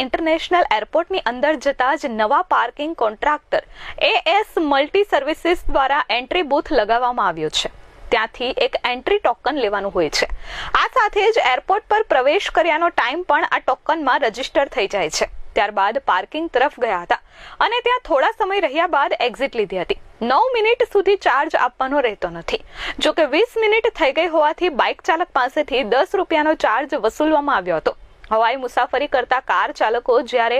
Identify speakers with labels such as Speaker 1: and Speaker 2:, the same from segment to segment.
Speaker 1: International એરપોર્ટની અંદર જતા જ નવા parking contractor AS multi services દ્વારા એન્ટ્રી બૂથ લગાવવામાં આવ્યો છે. ત્યાંથી એક એન્ટ્રી ટોકન લેવાનું હોય છે. આ સાથે જ એરપોર્ટ પર પ્રવેશ કર્યાનો ટાઈમ પણ આ ટોકનમાં રજિસ્ટર થઈ જાય છે. ત્યારબાદ પાર્કિંગ તરફ ગયા હતા અને ત્યાં થોડા સમય રહ્યા બાદ એક્ઝિટ લીધી હતી. નવ મિનિટ સુધી ચાર્જ આપવાનો રહેતો નથી. જો કે વીસ મિનિટ થઈ ગઈ હોવાથી બાઇક ચાલક પાસેથી દસ રૂપિયાનો ચાર્જ વસૂલવામાં આવ્યો હતો. હવાઈ મુસાફરી કરતા કાર ચાલકો જ્યારે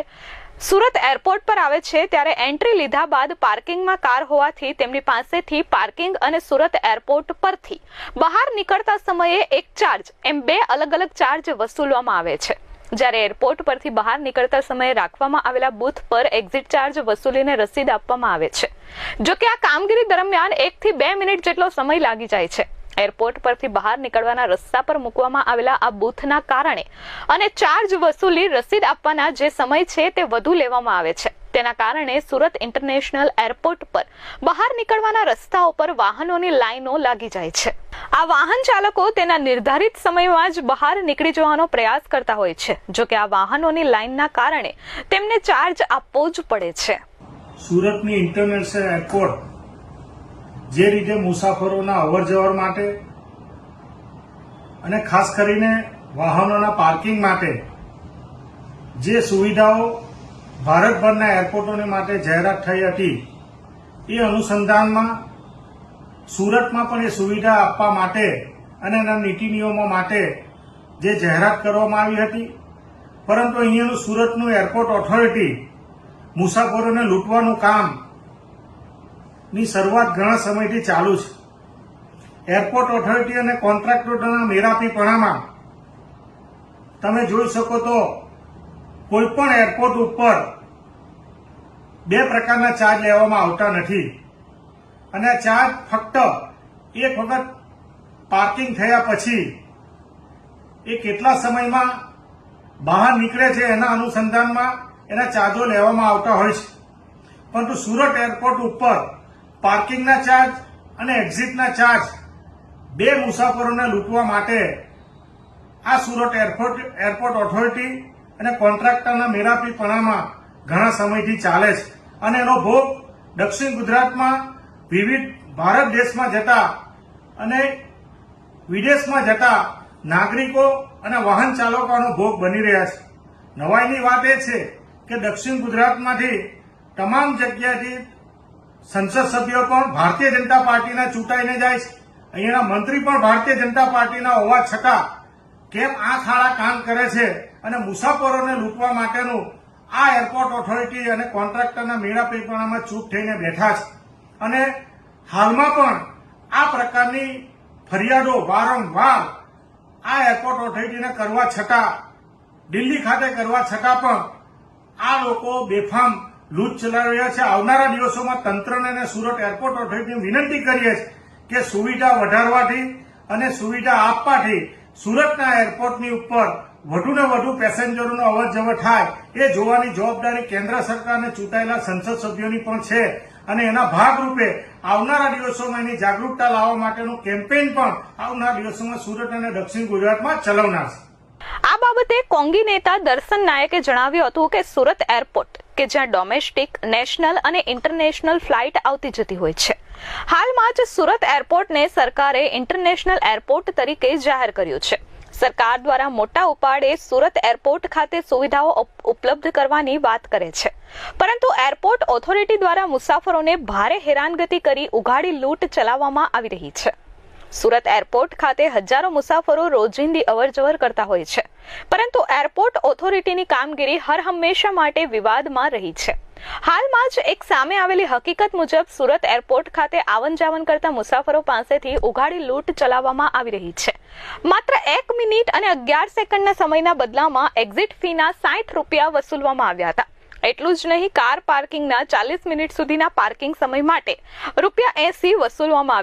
Speaker 1: સુરત એરપોર્ટ પર આવે છે, ત્યારે એન્ટ્રી લીધા બાદ પાર્કિંગમાં કાર હોવાથી તેમની પાસેથી પાર્કિંગ અને સુરત એરપોર્ટ પરથી બહાર નીકળતા સમયે એક ચાર્જ, એમ બે અલગ અલગ ચાર્જ વસૂલવામાં આવે છે. જ્યારે એરપોર્ટ પરથી બહાર નીકળતા સમયે રાખવામાં આવેલા બૂથ પર એક્ઝિટ ચાર્જ વસૂલીને રસીદ આપવામાં આવે છે. જો કે આ કામગીરી દરમિયાન એકથી બે મિનિટ જેટલો સમય લાગી જાય છે. એરપોર્ટ પરથી બહાર નીકળવાના રસ્તા પર મૂકવામાં આવેલા આ બૂથના કારણે અને ચાર્જ વસૂલી રસીદ આપવાના જે સમય છે તે વધુ લેવામાં આવે છે. તેના કારણે સુરત ઇન્ટરનેશનલ એરપોર્ટ પર બહાર નીકળવાના રસ્તાઓ પર વાહનોની લાઈનો લાગી જાય છે. આ વાહન ચાલકો તેના નિર્ધારિત સમયમાં જ બહાર નીકળી જવાનો પ્રયાસ કરતા હોય છે, જો કે આ વાહનોની લાઈનના કારણે તેમને ચાર્જ આપવો જ પડે છે.
Speaker 2: સુરતની ઇન્ટરનેશનલ એરપોર્ટ જે રીતે મુસાફરોના અવર જવર માટે અને ખાસ કરીને વાહનોના પાર્કિંગ માટે જે સુવિધાઓ ભારતભરના એરપોર્ટોને માટે જાહેરાત થઈ હતી, એ અનુસંધાનમાં સુરતમાં પણ એ સુવિધા આપવા માટે અને એના નીતિ નિયમો માટે જે જાહેરાત કરવામાં આવી હતી. પરંતુ અહીંયાનું સુરતનું એરપોર્ટ ઓથોરિટી મુસાફરોને લૂંટવાનું કામ ની શરૂઆત ઘણા સમયથી ચાલુ છે. એરપોર્ટ ઓથોરિટી અને કોન્ટ્રાક્ટરોના મેરાપીપણામાં તમે જોઈ શકો તો કોઈપણ એરપોર્ટ ઉપર બે પ્રકારના ચાર્જ લેવામાં આવતા નથી. અને ચાર્જ ફક્ત એક વખત પાર્કિંગ થયા પછી એ કેટલા સમયમાં બહાર નીકળે છે એના અનુસંધાનમાં એના ચાર્જો લેવામાં આવતા હોય છે. પરંતુ સુરત એરપોર્ટ ઉપર પાર્કિંગના ચાર્જ અને એક્ઝિટના ચાર્જ બે મુસાફરોને લૂંટવા માટે આ સુરત એરપોર્ટ એરપોર્ટ ઓથોરિટી અને કોન્ટ્રાક્ટરના મેરાપીપણામાં ઘણા સમયથી ચાલે છે. અને એનો ભોગ દક્ષિણ ગુજરાતમાં વિવિધ ભારત દેશમાં જતા અને વિદેશમાં જતા નાગરિકો અને વાહન ચાલકોનો ભોગ બની રહ્યા છે. નવાઈની વાત એ છે કે દક્ષિણ ગુજરાતમાંથી તમામ જગ્યાથી સંસદ સભ્યો પણ ભારતીય જનતા પાર્ટીના ચૂંટાઈને જાય છે. અહીંયાના મંત્રી પણ ભારતીય જનતા પાર્ટીના હોવા છતાં કેમ આ ખાડા કામ કરે છે અને મુસાફરોને લૂંટવા માટેનું આ એરપોર્ટ ઓથોરિટી અને કોન્ટ્રાક્ટરના મેળા પેપરામાં ચૂપ થઈને બેઠા છે. અને હાલમાં પણ આ પ્રકારની ફરિયાદો વારંવાર આ એરપોર્ટ ઓથોરિટીને કરવા છતાં, દિલ્હી ખાતે કરવા છતાં પણ આ લોકો બેફામ લૂંટ ચલાવી રહ્યા છે. આવનારા દિવસોમાં તંત્રને અને સુરત એરપોર્ટ ઓથોરિટીને વિનંતી કરીએ છીએ કે સુવિધા વધારવાથી અને સુવિધા આપવાથી સુરતના એરપોર્ટની ઉપર વધુને વધુ પેસેન્જરોનો અવર જવર થાય એ જોવાની જવાબદારી કેન્દ્ર સરકારને ચૂંટાયેલા સંસદ સભ્યોની પણ છે. અને એના ભાગરૂપે આવનારા દિવસોમાં એની જાગૃતતા લાવવા માટેનું કેમ્પેઇન પણ આવનારા દિવસોમાં સુરત અને દક્ષિણ ગુજરાતમાં ચલાવનાર છે.
Speaker 1: આ બાબતે કોંગી નેતા દર્શન નાયકે જણાવ્યું હતું કે સુરત એરપોર્ટ કે જ્યાં ડોમેસ્ટિક નેશનલ અને ઇન્ટરનેશનલ ફ્લાઇટ આવતી જતી હોય છે. હાલમાં જ સુરત એરપોર્ટને સરકારે ઇન્ટરનેશનલ એરપોર્ટ તરીકે જાહેર કર્યું છે. સરકાર દ્વારા મોટા ઉપાડે સુરત એરપોર્ટ ખાતે સુવિધાઓ ઉપલબ્ધ કરવાની વાત કરે છે. પરંતુ એરપોર્ટ ઓથોરિટી દ્વારા મુસાફરોને ભારે હેરાનગતિ કરી ઉઘાડી લૂંટ ચલાવવામાં આવી રહી છે. સુરત એરપોર્ટ ખાતે હજારો મુસાફરો રોજિંદી અવરજવર કરતા હોય છે. પરંતુ એરપોર્ટ ઓથોરિટીની કામગીરી હર હંમેશા માટે વિવાદમાં રહી છે. હાલમાં જ એક સામે આવેલી હકીકત મુજબ સુરત એરપોર્ટ ખાતે આવન જાવન કરતા મુસાફરો પાસેથી ઉઘાડી લૂંટ ચલાવવામાં આવી રહી છે. માત્ર એક મિનિટ અને અગિયાર સેકન્ડના સમયના બદલામાં એક્ઝિટ ફીના સાઠ રૂપિયા વસૂલવામાં આવ્યા હતા. એટલું જ નહીં, કાર પાર્કિંગના ચાલીસ મિનિટ સુધીના પાર્કિંગ સમય માટે રૂપિયા એસી વસૂલવામાં